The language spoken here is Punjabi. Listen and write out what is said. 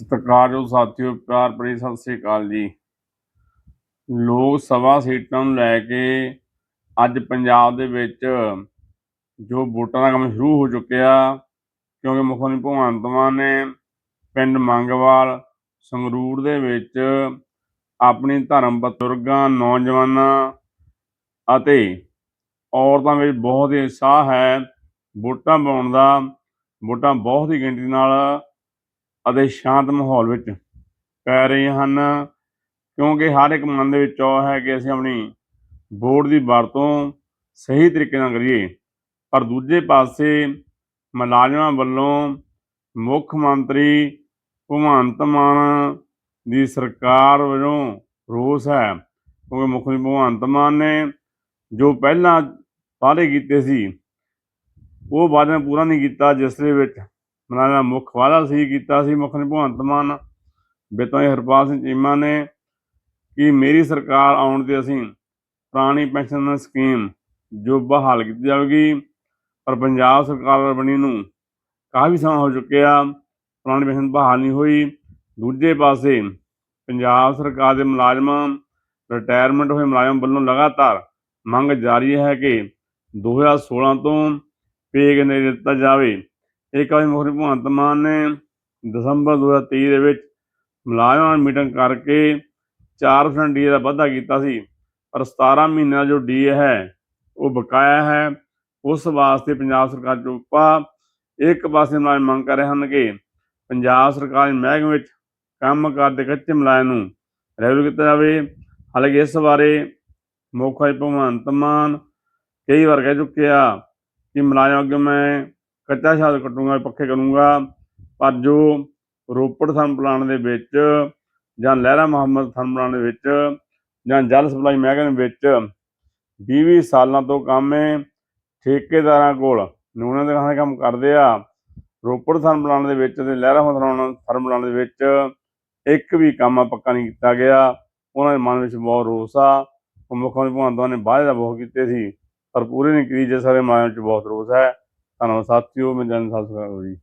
ਸਤਿਕਾਰਯੋਗ ਸਾਥੀਓ, ਪਿਆਰ ਭਰੀ ਸਤਿ ਸ੍ਰੀ ਅਕਾਲ ਜੀ। ਲੋਕ ਸਭਾ ਸੀਟਾਂ ਨੂੰ ਲੈ ਕੇ ਅੱਜ ਪੰਜਾਬ ਦੇ ਵਿੱਚ ਜੋ ਵੋਟਾਂ ਦਾ ਕੰਮ ਸ਼ੁਰੂ ਹੋ ਚੁੱਕਿਆ, ਕਿਉਂਕਿ ਮੁੱਖ ਮੰਤਰੀ ਭਗਵੰਤ ਮਾਨ ਨੇ ਪਿੰਡ ਮੰਗਵਾਲ, ਸੰਗਰੂਰ ਦੇ ਵਿੱਚ ਆਪਣੀ ਧਰਮ ਬਜ਼ੁਰਗਾਂ, ਨੌਜਵਾਨਾਂ ਅਤੇ ਔਰਤਾਂ ਵਿੱਚ ਬਹੁਤ ਹੀ ਉਤਸ਼ਾਹ ਹੈ ਵੋਟਾਂ ਪਾਉਣ ਦਾ। ਵੋਟਾਂ ਬਹੁਤ ਹੀ ਗਿਣਤੀ ਨਾਲ ਅਤੇ ਸ਼ਾਂਤ ਮਾਹੌਲ ਵਿੱਚ ਪੈ ਰਹੇ ਹਨ। ਕਿਉਂਕਿ ਹਰ ਇੱਕ ਮਨ ਦੇ ਵਿੱਚ ਉਹ ਹੈ ਕਿ ਅਸੀਂ ਆਪਣੀ ਵੋਟ ਦੀ ਵਰਤੋਂ ਸਹੀ ਤਰੀਕੇ ਨਾਲ ਕਰੀਏ। ਪਰ ਦੂਜੇ ਪਾਸੇ ਮੁਲਾਜ਼ਮਾਂ ਵੱਲੋਂ ਮੁੱਖ ਮੰਤਰੀ ਭਗਵੰਤ ਮਾਨ ਦੀ ਸਰਕਾਰ ਵੱਲੋਂ ਰੋਸ ਹੈ। ਕਿਉਂਕਿ ਮੁੱਖ ਮੰਤਰੀ ਭਗਵੰਤ ਮਾਨ ਨੇ ਜੋ ਪਹਿਲਾਂ ਵਾਅਦੇ ਕੀਤੇ ਸੀ, ਉਹ ਵਾਅਦੇ ਪੂਰਾ ਨਹੀਂ ਕੀਤਾ, ਜਿਸ ਦੇ ਵਿੱਚ ਮਨਾਣਾ ਮੁੱਖ ਵਾਅਦਾ ਸੀ, ਕੀਤਾ ਸੀ ਮੁੱਖ ਮੰਤਰੀ ਭਗਵੰਤ ਮਾਨ ਬਿਤੋਂ ਹਰਪਾਲ ਸਿੰਘ ਚੀਮਾ ਨੇ ਕਿ ਮੇਰੀ ਸਰਕਾਰ ਆਉਣ ਤੇ ਅਸੀਂ ਪੁਰਾਣੀ ਪੈਨਸ਼ਨ ਸਕੀਮ ਜੋ ਬਹਾਲ ਕੀਤੀ ਜਾਵੇਗੀ, ਪਰ ਪੰਜਾਬ ਸਰਕਾਰ ਬਣੀ ਨੂੰ ਕਾਫੀ ਸਮਾਂ ਹੋ ਚੁੱਕਿਆ, ਪੁਰਾਣੀ ਪੈਨਸ਼ਨ ਬਹਾਲ ਨਹੀਂ ਹੋਈ। ਦੂਜੇ ਪਾਸੇ ਪੰਜਾਬ ਸਰਕਾਰ ਦੇ ਮੁਲਾਜ਼ਮਾਂ ਰਿਟਾਇਰਮੈਂਟ ਹੋਏ ਮੁਲਾਜ਼ਮ ਵੱਲੋਂ ਲਗਾਤਾਰ ਮੰਗ ਜਾਰੀ ਹੈ ਕਿ 2016 ਤੋਂ ਪੇ ਨਹੀਂ ਦਿੱਤਾ ਜਾਵੇ। ਇੱਕ ਵਾਰੀ ਮੁਖਰੀ ਭਗਵੰਤ ਮਾਨ ਨੇ ਦਸੰਬਰ 2023 ਦੇ ਵਿੱਚ ਮੁਲਾਜ਼ਮਾਂ ਨਾਲ ਮੀਟਿੰਗ ਕਰਕੇ 4% ਡੀਏ ਦਾ ਵਾਧਾ ਕੀਤਾ ਸੀ, ਪਰ 17 ਮਹੀਨਿਆਂ ਦਾ ਜੋ ਡੀਏ ਹੈ, ਉਹ ਬਕਾਇਆ ਹੈ। ਉਸ ਵਾਸਤੇ ਪੰਜਾਬ ਸਰਕਾਰ ਚੁੱਪਾ ਇੱਕ ਪਾਸੇ ਮੁਲਾਜ਼ਮ ਮੰਗ ਕਰ ਰਹੇ ਹਨ ਕਿ ਪੰਜਾਬ ਸਰਕਾਰ ਦੇ ਮਹਿਕਮੇ ਵਿੱਚ ਕੰਮ ਕਰਦੇ ਕੱਚੇ ਮੁਲਾਜ਼ਮ ਨੂੰ ਰੈਗੂਲਰ ਕੀਤਾ ਜਾਵੇ। ਹਾਲਾਂਕਿ ਇਸ ਬਾਰੇ ਮੁੱਖ ਮੰਤਰੀ ਭਗਵੰਤ ਮਾਨ ਕਈ ਵਾਰ ਕਹਿ ਚੁੱਕਿਆ ਕਿ ਮੁਲਾਜ਼ਮ ਅੱਗੇ ਮੈਂ ਕੱਚਾ ਛਾਲ ਕੱਟੂੰਗਾ, ਪੱਖੇ ਕਰੂੰਗਾ, ਪਰ ਜੋ ਰੋਪੜ ਥਰਮ ਪਲਾਂਟ ਦੇ ਵਿੱਚ ਜਾਂ ਲਹਿਰਾ ਮੁਹੰਮਦ ਥਰਮ ਪਲਾਂਟ ਦੇ ਵਿੱਚ ਜਾਂ ਜਲ ਸਪਲਾਈ ਮਹਿਕਮੇ ਦੇ ਵਿੱਚ 20 ਸਾਲਾਂ ਤੋਂ ਕੰਮ ਹੈ, ਠੇਕੇਦਾਰਾਂ ਕੋਲ ਨੂਨੇ ਦੇ ਖਾਣੇ ਕੰਮ ਕਰਦੇ ਆ, ਰੋਪੜ ਥਰਮ ਪਲਾਂਟ ਦੇ ਵਿੱਚ ਤੇ ਲਹਿਰਾ ਮੁਹੰਮਦ ਥਰਮ ਪਲਾਂਟ ਦੇ ਵਿੱਚ ਇੱਕ ਵੀ ਕੰਮ ਪੱਕਾ ਨਹੀਂ ਕੀਤਾ ਗਿਆ। ਉਹਨਾਂ ਦੇ ਮਨ ਵਿੱਚ ਬਹੁਤ ਰੋਸ ਆ। ਮੁੱਖ ਮੰਤਰੀ ਭਗਵੰਤ ਮਾਨ ਨੇ ਵਾਅਦੇ ਤਾਂ ਬਹੁਤ ਕੀਤੇ ਸੀ, ਪਰ ਪੂਰੇ ਨਹੀਂ ਕੀਤੀ, ਜਿਸ ਸਾਰੇ ਮਨ ਵਿੱਚ ਬਹੁਤ ਰੋਸ ਹੈ। ਧੰਨਵਾਦ ਸਾਥੀਓ ਮੈਂ ਜਨ ਸਤਿ ਜੀ।